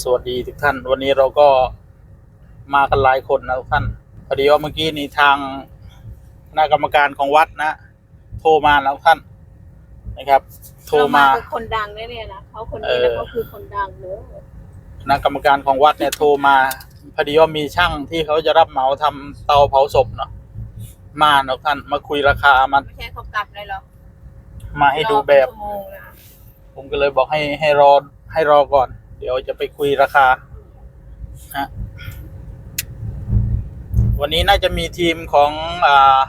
สวัสดีทุกท่าน วันนี้เราก็มากันหลายคนนะทุกท่านพอดีว่าเมื่อกี้นี้ทางคณะกรรมการของวัดนะ โทรมาแล้วท่านนะครับ โทรมาคือคนดังแน่ๆนะเขาคนเอนี้อแล้วก็คือคนดังเนอะคณะกรรมการของวัดเนี่ยโทรมาพอดีว่ามีช่างที่เขาจะรับเหมาทำเตาเผาศพเนาะมาเนาะท่านมาคุยราคามาไม่ใช่เขากลับเลยหรอกมาให้ดูแบบรอเป็นชั่วโมงนะผมก็เลยบอกให้ให้รอให้รอก่อน เดี๋ยวจะไปคุยราคานะวันนี้น่าจะมีทีมของอ่า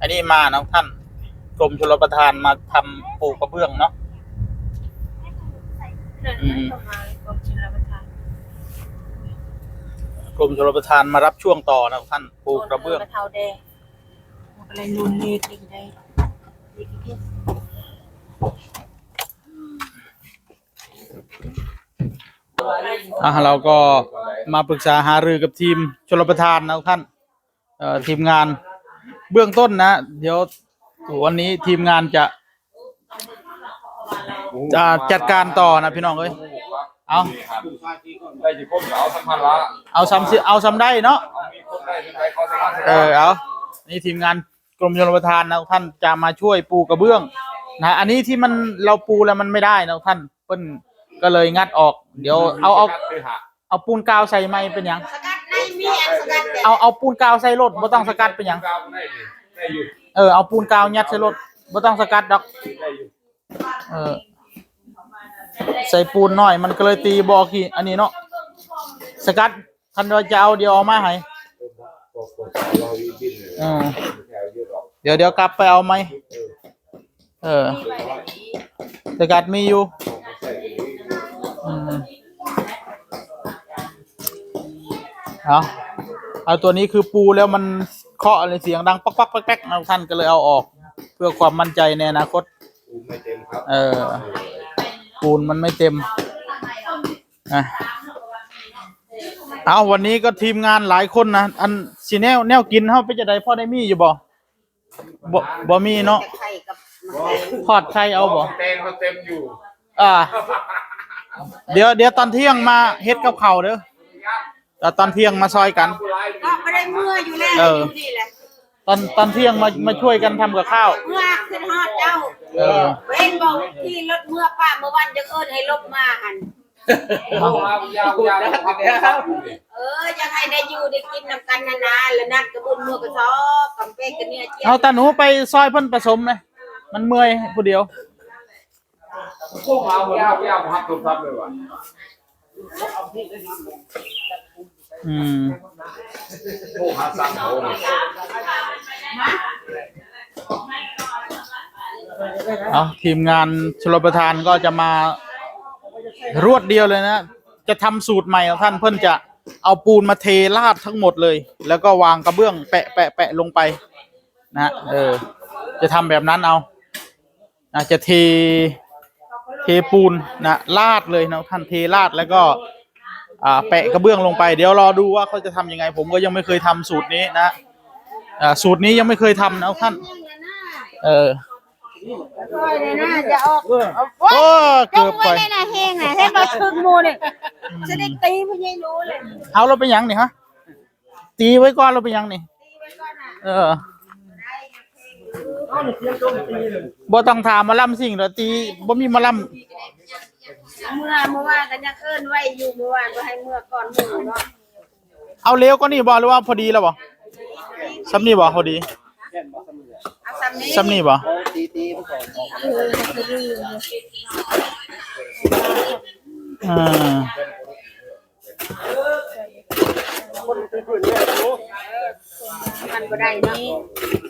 อันนี้มานะท่านกรมชลประทานมาทำปูกระเบื้องเนาะอืมประมาณกรมชลประทานกรมชลประทานมารับช่วงต่อนะท่านปูกระเบื้องกระเทาแดงอะไรนูนเนตลิงได้ อะเราก็มาปรึกษาหารือกับทีมชลประทานนะท่านเอ่อทีมงานเบื้องต้นนะ เดี๋ยววันนี้ทีมงานจะจะจัดการต่อนะพี่น้องเอ้ยเอาได้จีก้มเอาสัมภาระเอาซ้ำสิเอาซ้ำได้เนาะเอามีคนได้ที่ไหนเขาสามารถเออเอานี่ทีมงานกรมชลประทานนะท่านจะมาช่วยปูกระเบื้องนะอันนี้ที่มันเราปูแล้วมันไม่ได้นะท่านเปิ้น ก็เลยงัดออก เดี๋ยวเอาเอาคือหาเอาปูนกาวใส่ไม้เป็นหยัง สกัดในมีอันสกัดแต่เอาเอาปูนกาวใส่รถบ่ต้องสกัดเป็นหยังกาวได้ดิได้อยู่เออเอาปูนกาวยัดใส่รถบ่ต้องสกัดดอก ได้อยู่เออ ใส่ปูนหน่อย มันก็เลยตีบอขี้อันนี้เนาะสกัดคันว่าจะเอาเดี๋ยวเอามาให้ปกติเราอีบินเลยอืมแถวเยอะหรอกเดี๋ยวเดี๋ยวกลับไปเอาไหมเออสกัดมีอยู่ ใส่ อืม เอาเอาตัวนี้คือปูแล้วมันเคาะอะไรเสียงดังปักปักปักแป๊กนะท่านก็เลยเอาออก เพื่อความมั่นใจในอนาคตปูไม่เต็มครับเออปูนมันไม่เต็มอะเอาวันนี้ก็ทีมงานหลายคนนะอันสีแนวแนวกินเฮาไปจะได้พ่อได้มีอยู่บ่บ่บ่มีเนาะไข่กับทอดไข่เอาบ่เต็มเขาเต็มอยู่ อ่า เดี๋ยวเดี๋ยวตอนเที่ยงมาเฮ็ดกับข้าวเด้อ แต่ตอนเที่ยงมาซอยกัน ก็ไม่ได้เมื่ออยู่แล้วเออยู่นี่แหละตอนตอนเที่ยงมามาช่วยกันทำกับข้าว เมื่อขึ้นฮอดเจ้าเออเว้นบอกที่รถเมื่อป้าเมื่อวันจะเอิ้นให้ลบมาหันเอามายาวยาวครับเออยังให้ได้อยู่ได้กินน้ำกันนานๆแล้วนัดกระบุญมือกระซอบกำเป้กันเนี่ยเจี๊ยบเอาตาหนูไปซอยเพิ่นผสมไหมมันเมื่อยผู้เดียว พวกเรายาวยาวครับทุกท่านเลยว่ะ อืมพวกหาสังเขาเนี่เอาทีมงานชลประทานก็จะมารวดเดียวเลยนะ จะทำสูตรใหม่ของท่านเพิ่นจะเอาปูนมาเทราดทั้งหมดเลย แล้วก็วางกระเบื้องแปะแปะแปะลงไป นะเออ จะทำแบบนั้นเอานะจะเทเทปูนนะลาดเลยนะท่านเทลาดแล้วก็ แปะกระเบื้องลงไป เดี๋ยวรอดูว่าเขาจะทำยังไง ผมก็ยังไม่เคยทำสูตรนี้นะอ่าสูตรนี้ยังไม่เคยทำนะท่าน เออค่อยเลยนะจะออกโอ้เกือบไปไว้ในน่ะแห้งน่ะให้มาคึกหมูเนี่ยจะได้ตีพญายรู้เลย เอาเราไปยังนี่ฮะ ตีไว้ก่อนเราไปยังนี่ตีไว้ก่อนน่ะเออบ่ต้องถามมาล่ำสิ่งเดี๋ยวตีบ่มีมาล่ เมื่อเมื่อวานกันยังเอิ้นไว้อยู่เมื่อวานก็ให้เมื่อก่อนหมู่เนาะำเอาเร็วก็นี่บ่หรือว่าพอดีแล้วบ่ซ้ำนี่บ่พอดีเอาซ้ำนี้ซ้ำนี่บ่อ่ามันก็ได้เนาะ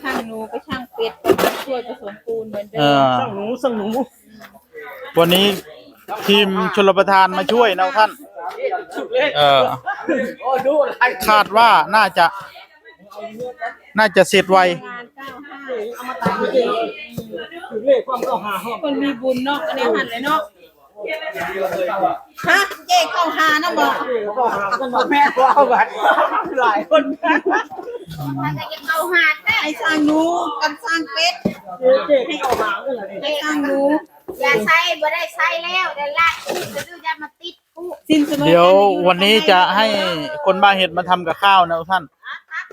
ช่างหนูก็ช่างเป็ดก็มาช่วยผสมปูนเหมือนเดิเอมอหนูสังหนูวันนี้ ทีมชลประทานมาช่วยนะท่าน เออคาดว่าน่าจะ น่าจะเสร็จไวงานเก้าห้าเอามาตามคนมีบุญเนาะอันนี้หันเลยเนาะฮะเจ๊เข้าหานะบอกมันก็จะเข้าหาดได้ไอ้สร้างหนูกับสร้างเป็ดให้สร้างหนู อย่าใส่บ่ได้ใส่แล้วเดี๋ยวลากจะดูจะมาติดปุ๊สิสิ้นเสมอเดี๋ยวกัวันนี้จะให้คนบ้าเห็ดมาทำกับข้าวนะทุกท่าน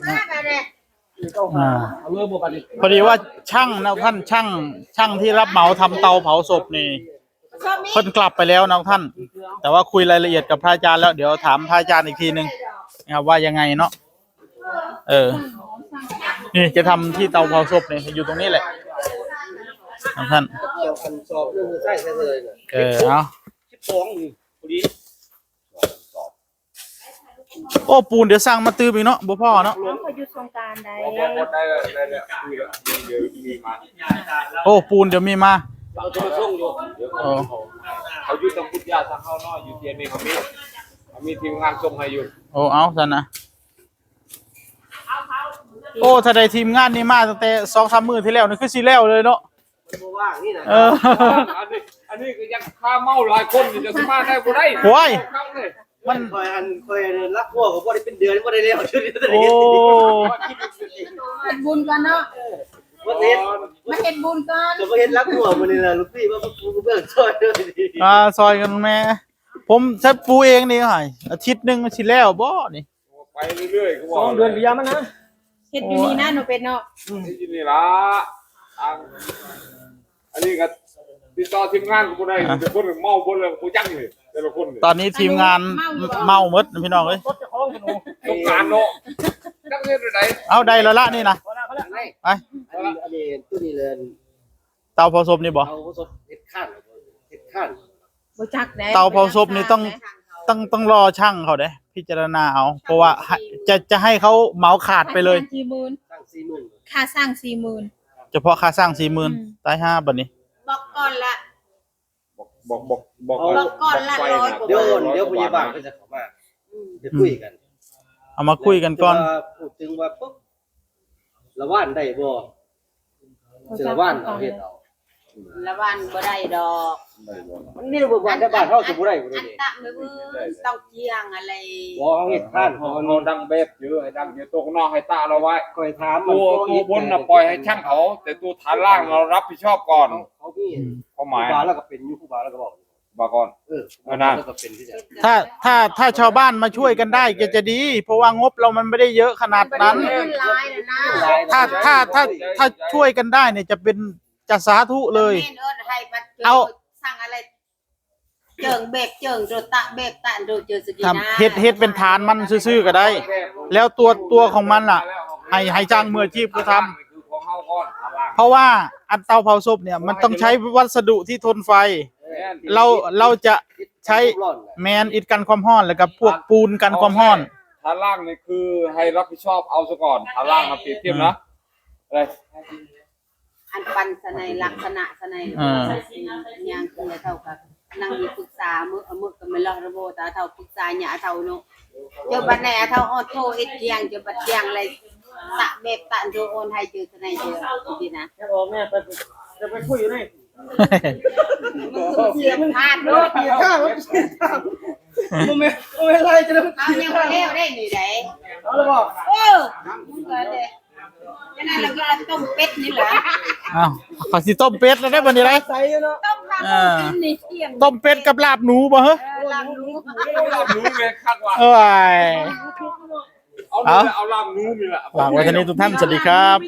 มาไปเลยอ่าเอาเรื่องบัวบันดิพอดีว่าช่างนะท่านช่าง ช่างที่รับเหมาทำเตาเผาศพนี่ชอบมีเพิ่นกลับไปแล้วนะท่าน แต่ว่าคุยรายละเอียดกับพระอาจารย์แล้วเดี๋ยวถามพระอาจารย์อีกทีหนึ่งนะครับว่ายังไงเนาะเออ นี่จะทำที่เตาเผาศพเนี่ยอยู่ตรงนี้แหละ นะท่านคันสอบเรื่องใช่ใช่เลยเนี่ยเออเอาชิปสองนี่พอดีโอ้ปูนเดี๋ยวสั่งมาตื้มอีกเนาะบ่พ่อเนาะน้องพยุทธสงกรารใดบอกบอกได้เลยได้เลยคุยกับเดี๋ยวมีมาโอ้ปูนเดี๋ยวมีมาเราจะมาส่งอยู่เดี๋ยวโอ้เขาอยู่ตรงพุทธยาทางเข้าน้อยอยู่เทียนนี่เขามีเขามีทีมงานส่งให้อยู่โอ้เอาสันนะโอ้ถ้าได้ทีมงานนี่มาตั้งแต่สองสามมือที่แล้วนี่คือสีแล้วเลยเนาะ มันว่างนี่นะเออ อันนี้อันนี้ก็ยังค่าเมาหลายคนนี่จะสมาได้บ่ได้โอ้ยเข้าเลยมันคอยอันคอยรักวัวผมว่าได้เป็นเดือนว่าได้แล้วชุดนี้โอ้ เฮ็ดบุญกันเนาะว่าเฮ็ดมาเฮ็ดบุญกันก็บ่เฮ็ดรักวัวมันนี่ล่ะลูกพี่ว่าปูเบื้องซอยเลยดีอ่าซอยกันแม่ ผมใช้ปูเองนี่หายอาทิตย์หนึงสิแล้วบ่นี่ไปเรื่อยๆก็ว่าสองเดือนก็ยามันนะเฮ็ดอยู่นี่นะหนูเป็ดเนาะที่นี่ล่ะทาง อันนี้ก็ติดต่อทีมงานกูบ่ได้แต่คนเมาบ่เลยกูจังเลยแต่ละคนนี่ตอนนี้ทีมงานเมาหมดพี่น้องเอ้ยต้องการเนาะจังเฮ็ดได้เอาได้แล้วละนี่นะไปอันนี้อันนี้ตัวนี้เลยเตาเผาศพนี่บ่เอาผสมเฮ็ดข้านเฮ็ดข้านบ่จักได้เตาเผาศพนี่ต้องต้องต้องรอช่างเขาเด้พิจารณาเอา เพราะว่าให้จะจะให้เขาเหมาขาดไปเลยสี่หมื่นตั้ง40,000ค่าสร้างสี่หมื่น เฉพาะค่าสร้างสี่หมื่นอืมตายห้าบัดนี้ บอกก่อนละ บอกบอกบอกบอกก่อนละร้อยกว่า เดี๋ยวเดี๋ยวผู้ใหญ่บ้านก็จะเข้ามาเดี๋ยวคุยกันเอามาคุยกันก่อนว่าพูดถึงว่าปุ๊บละว่านได้บ่เสือว่านเอาเฮ็ดเอา ละวันบ่ได้ดอกมันนี่บ่ว่านได้บ้านเฮาสิบ่ได้บ่อัได้นนี่ตะมือต้องเจียงอะไรบ่เอาเฮ็ดข้านเขาเขาดังเบสเยอะให้ดังเยอะตัวข้างนอกให้ตาเราไว้คอยถามมันตัวตัวบนน่ะปล่อยให้ช่างเขา แต่ตัวฐานล่างเรารับผิดชอบก่อนเขามีเขาหครูมายบาแล้วก็เป็นอยู่ครูบาแล้วก็บอกบอกก่อนเออเอานะแล้วก็เป็นที่จะถ้าถ้าถ้าชาวบ้านมาช่วยกันได้ก็จะดี เพราะว่างบเรามันไม่ได้เยอะขนาดนั้นเงินลายนะนะถ้าถ้าถ้าถ้าช่วยกันได้เนี่ยจะเป็น จะสาธุเลย แม่นเอิ้นให้บัดจเอา สั่งอะไร เจิงเบกเจิงโรตะเบกตะโรเจอสกิทำนะเฮ็ดเฮ็ดเป็นฐานมันซื่อๆก็ได้ แล้วตัวตัวของมันล่ะ ให้ให้จ้างมืออาชีพก็ทำคือของเฮาก่อนฐานล่างเพราะว่าอันเตาเผาศพเนี่ยมันต้องใช้วัสดุที่ทนไฟแม่นเราเราจะใช้ร้อนแมนอิดกันความร้อนแล้วก็พวกปูนกันความร้อน ฐานล่างนี่คือให้รับผิดชอบเอาซะก่อนฐานล่างมาเปรียบเทียบนะอะไร อันปันสนัยลักษณะสนัยอ่า ยางคือเท่ากับนั่งมีปรึกษามื้อมื้อก็ไม่รอดระโบตาเท่าปรึกษาหยาเท่าเนาะเจอบัดไหนอะเท่าออโทเอ็ดเทียงเจอบัดเทียงอะไรตะเบกตะโดโอนให้เจอสนัยเจอดีนะแค่บอกแม่ไปจะไปคุยอยู่นี่เสียงพลาดเนาะเกี่ยวข้าวมันเกี่ยวข้าวมันไม่มันไม่ไรจะได้มันเอาเกี่ยยังวบ่ข้าวแล้วได้นี่ได้เอาแล้วบอกเออมึงก็ได้ฉะนั้นเราก็ต้มเป็ดนี่แหละ อ้าวขอสิต้มเป็ดแล้วได้บัดนี้ไรใส่เนาะต้มข้าวต้มกินนี่เที่ยงต้มเป็ดกับลาบหนูบ่เหรอเออลำรู้ลาบหนูเลยคาดว่าเอ้ยเอาเลยเอาลาบหนูนี่แหละฝากไว้เท่านี้ทุกท่านสวัสดีครับ